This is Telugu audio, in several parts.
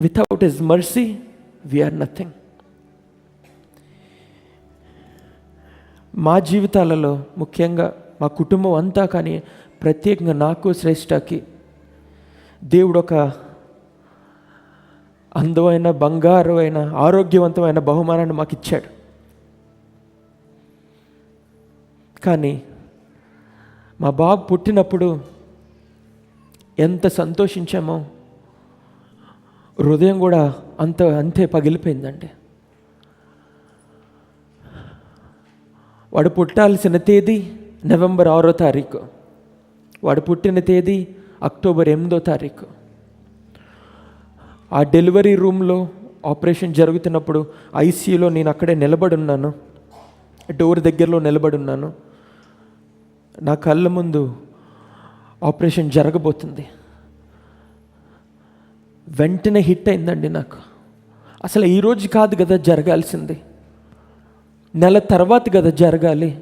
Without his mercy we are nothing మా జీవితాలలో ముఖ్యంగా మా కుటుంబం అంతా కానీ ప్రత్యేకంగా నాకు శ్రేష్టకి దేవుడు ఒక అందమైన బంగారమైన ఆరోగ్యవంతమైన బహుమానాన్ని మాకు ఇచ్చాడు. కానీ మా బాబు పుట్టినప్పుడు ఎంత సంతోషించామో హృదయం కూడా అంత అంతే పగిలిపోయిందండి. వాడు పుట్టాల్సిన తేదీ నవంబర్ ఆరో తారీఖు. వాడు పుట్టిన తేదీ అక్టోబర్ ఎనిమిదో తారీఖు. ఆ డెలివరీ రూమ్లో ఆపరేషన్ జరుగుతున్నప్పుడు ఐసీయూలో నేను అక్కడే నిలబడి ఉన్నాను. డోర్ దగ్గరలో నిలబడి ఉన్నాను. నా కళ్ళ ముందు ఆపరేషన్ జరగబోతుంది. వెంటనే హిట్ అయిందండి నాకు. అసలు ఈరోజు కాదు కదా జరగాల్సింది. నెల తర్వాత కదా జరగాలి.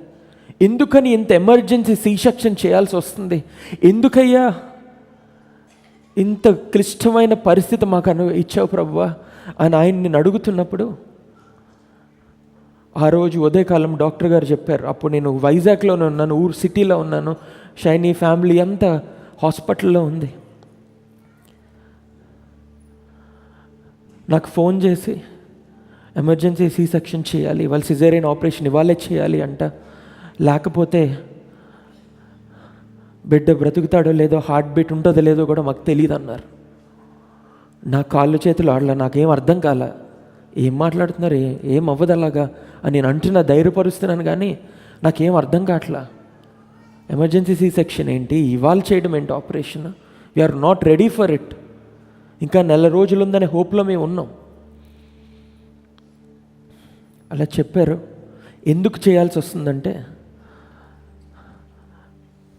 ఎందుకని ఇంత ఎమర్జెన్సీ సీ సెక్షన్ చేయాల్సి వస్తుంది? ఎందుకయ్యా? ఇంత క్లిష్టమైన పరిస్థితి మాకు అను ఇచ్చావు ప్రభువా? అని ఆయన నేను అడుగుతున్నప్పుడు ఆ రోజు ఉదయకాలం డాక్టర్ గారు చెప్పారు. అప్పుడు నేను వైజాగ్లోనే ఉన్నాను ఊరు సిటీలో ఉన్నాను. షైనీ ఫ్యామిలీ అంతా హాస్పిటల్లో ఉంది. నాకు ఫోన్ చేసి ఎమర్జెన్సీ సీ సెక్షన్ చేయాలి వాళ్ళు సిజేరియన్ ఆపరేషన్ ఇవాళే చేయాలి అంట. లేకపోతే బిడ్డ బ్రతుకుతాడో లేదో హార్ట్ బీట్ ఉంటుందో లేదో కూడా మాకు తెలియదు అన్నారు. నా కాళ్ళు చేతులు ఆడలా నాకేం అర్థం కాల. ఏం మాట్లాడుతున్నారు? ఏం అవ్వదు అలాగా? అని నేను అంటున్నా ధైర్యపరుస్తున్నాను కానీ నాకేం అర్థం కావట్లా ఎమర్జెన్సీ సీ సెక్షన్ ఏంటి? ఇవాళ చేయడం ఏంటి operation? We are not ready for it. ఇంకా నెల రోజులు ఉందనే హోప్లో మేము ఉన్నాం. అలా చెప్పారు. ఎందుకు చేయాల్సి వస్తుందంటే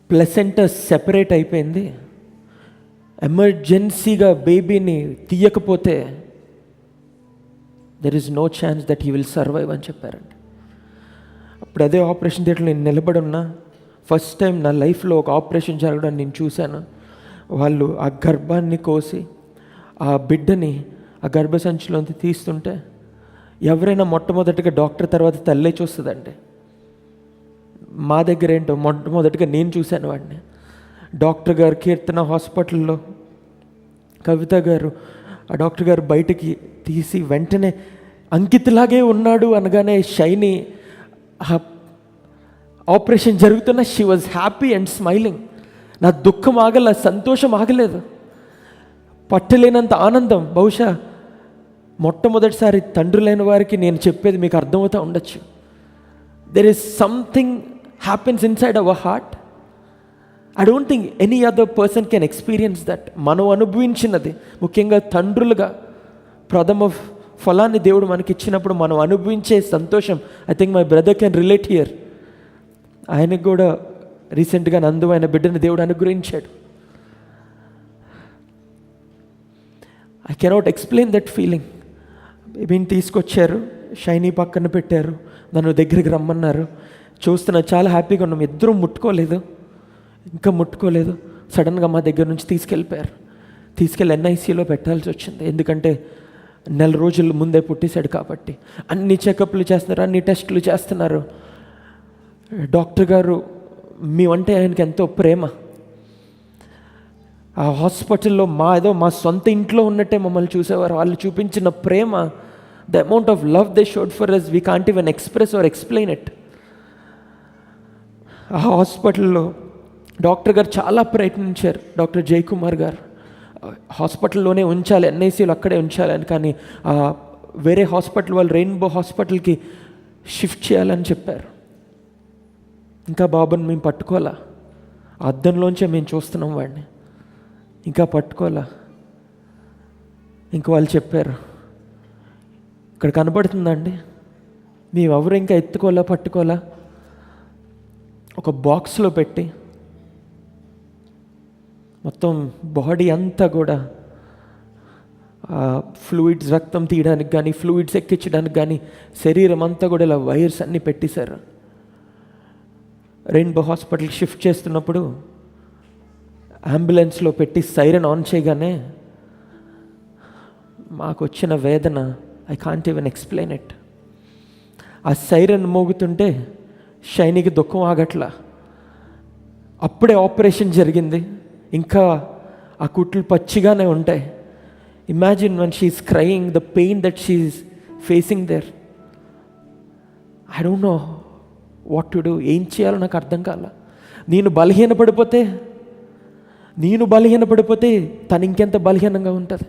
ప్లసెంట సెపరేట్ అయిపోయింది. ఎమర్జెన్సీగా బేబీని తీయకపోతే there is no chance that he will survive అని చెప్పారండి అప్పుడు అదే ఆపరేషన్ థియేటర్లో నేను నిలబడి ఉన్నా. ఫస్ట్ టైం నా లైఫ్లో ఒక ఆపరేషన్ జరగడం నేను చూశాను. వాళ్ళు ఆ గర్భాన్ని కోసి ఆ బిడ్డని ఆ గర్భసంచిలోంచి తీస్తుంటే ఎవరైనా మొట్టమొదటిగా డాక్టర్ తర్వాత తల్లే చూస్తుందండి మా దగ్గర ఏంటో మొట్టమొదటిగా నేను చూశాను వాడిని. డాక్టర్ గారు కీర్తన హాస్పిటల్లో కవిత గారు ఆ డాక్టర్ గారు బయటికి తీసి వెంటనే అంకిత్లాగే ఉన్నాడు అనగానే షైని ఆపరేషన్ జరుగుతున్న she was happy and smiling నా దుఃఖం ఆగల సంతోషం ఆగలేదు. పట్టలేనంత ఆనందం. బహుశా మొట్టమొదటిసారి తండ్రులైన వారికి నేను చెప్పేది మీకు అర్థమవుతూ ఉండొచ్చు. There is something happens inside our heart I don't think any other person can experience that మనం అనుభవించినది ముఖ్యంగా తండ్రులుగా ప్రథమ ఫలాన్ని దేవుడు మనకి ఇచ్చినప్పుడు మనం అనుభవించే సంతోషం. I think my brother can relate here ఆయనకు కూడా రీసెంట్గా నందువైన బిడ్డని దేవుడు అనుగ్రహించాడు. I cannot explain that feeling బేబీని తీసుకొచ్చారు షైనీ పక్కన పెట్టారు నన్ను దగ్గరికి రమ్మన్నారు. చూస్తున్నా చాలా హ్యాపీగా ఉన్నాం. ఇద్దరూ ముట్టుకోలేదు. ఇంకా ముట్టుకోలేదు. సడన్గా మా దగ్గర నుంచి తీసుకెళ్ళిపోయారు. తీసుకెళ్ళి ఎన్ఐసీలో పెట్టాల్సి వచ్చింది. ఎందుకంటే నెల రోజుల ముందే పుట్టేశాడు కాబట్టి. అన్ని చెకప్లు చేస్తున్నారు అన్ని టెస్టులు చేస్తున్నారు. డాక్టర్ గారు మేమంటే ఆయనకి ఎంతో ప్రేమ. ఆ హాస్పిటల్లో మా ఏదో మా సొంత ఇంట్లో ఉన్నట్టే మమ్మల్ని చూసేవారు. వాళ్ళు చూపించిన ప్రేమ the amount of love they showed for us we can't even express or explain it ఆ హాస్పిటల్లో డాక్టర్ గారు చాలా ప్రయత్నించారు. డాక్టర్ జయకుమార్ గారు హాస్పిటల్లోనే ఉంచాలి ఎన్ఐసీలో అక్కడే ఉంచాలి అని కానీ వేరే హాస్పిటల్ వాళ్ళు రెయిన్బో హాస్పిటల్కి షిఫ్ట్ చేయాలని చెప్పారు. ఇంకా బాబుని మేము పట్టుకోవాలా? అద్దంలోంచే మేము చూస్తున్నాం వాడిని. ఇంకా పట్టుకోలే ఇంక వాళ్ళు చెప్పారు. ఇక్కడ కనబడుతుందండి. మేము ఎవరు ఇంకా ఎత్తుకోలే పట్టుకోలే ఒక బాక్స్లో పెట్టి. మొత్తం బాడీ అంతా కూడా ఫ్లూయిడ్స్ రక్తం తీయడానికి కానీ ఫ్లూయిడ్స్ ఎక్కించడానికి కానీ శరీరం అంతా కూడా ఇలా వైర్స్ అన్నీ పెట్టేశారు. రెయిన్బో హాస్పిటల్కి షిఫ్ట్ చేస్తున్నప్పుడు అంబులెన్స్లో పెట్టి సైరన్ ఆన్ చేయగానే మాకు వచ్చిన వేదన I can't even explain it ఆ సైరన్ మోగుతుంటే షైనీకి దుఃఖం ఆగట్లా. అప్పుడే ఆపరేషన్ జరిగింది. ఇంకా ఆ కుట్లు పచ్చిగానే ఉంటాయి. Imagine one she's crying the pain that she's facing there I don't know what to do ఏం చేయాలో నాకు అర్థం కాల. నేను బలహీనపడిపోతే నేను బలహీనపడిపోతే తను ఇంకెంత బలహీనంగా ఉంటుంది?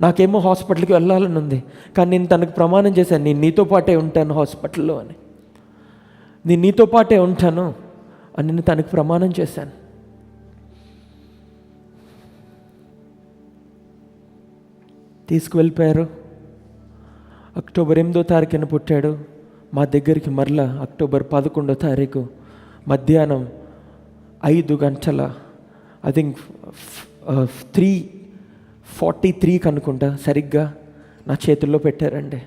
నాకేమో హాస్పిటల్కి వెళ్ళాలని ఉంది కానీ నేను తనకు ప్రమాణం చేశాను. నేను నీతో పాటే ఉంటాను హాస్పిటల్లో అని. నేను నీతో పాటే ఉంటాను అని నేను తనకు ప్రమాణం చేశాను. తీసుకువెళ్ళిపోయారు. అక్టోబర్ ఎనిమిదో తారీఖున పుట్టాడు. మా దగ్గరికి మరలా అక్టోబర్ పదకొండో తారీఖు మధ్యాహ్నం ఐదు గంటల ఐ థింక్ త్రీ ఫార్టీ త్రీకి అనుకుంటా సరిగ్గా నా చేతుల్లో పెట్టారండి.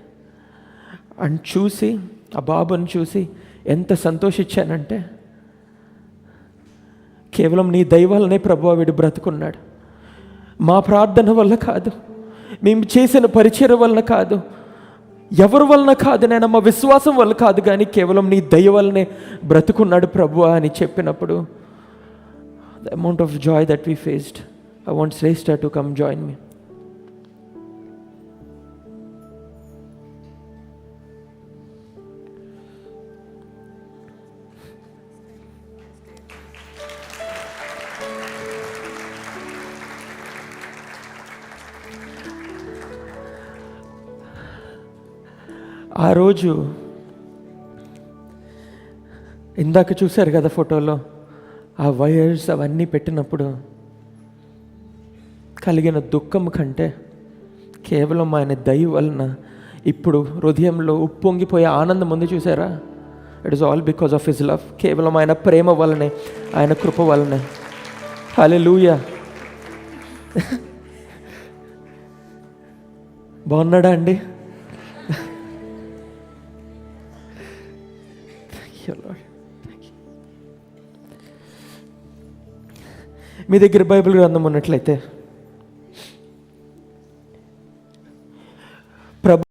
అండ్ చూసి ఆ బాబుని చూసి ఎంత సంతోషించానంటే కేవలం నీ దైవాలనే ప్రభు వీడు బ్రతుకున్నాడు. మా ప్రార్థన వల్ల కాదు మేము చేసిన పరిచయం వలన కాదు ఎవరి వలన కాదు నేను మా విశ్వాసం వల్ల కాదు కానీ కేవలం నీ దయ వల్లనే బ్రతుకున్నాడు ప్రభు అని చెప్పినప్పుడు the amount of joy that we faced I want Shreshta to come join me ఆ రోజు ఇందాక చూశారు కదా ఫోటోలో ఆ వైర్స్ అవన్నీ పెట్టినప్పుడు కలిగిన దుఃఖం కంటే కేవలం ఆయన దయ వలన ఇప్పుడు హృదయంలో ఉప్పొంగిపోయే ఆనందం ఉంది చూసారా? It is all because of his love కేవలం ఆయన ప్రేమ వలనే ఆయన కృప వలనే. హలే లూయా బాగున్నాడా అండి? Thank you, Lord. మీ దగ్గర బైబిల్ గ్రంథం ఉన్నట్లయితే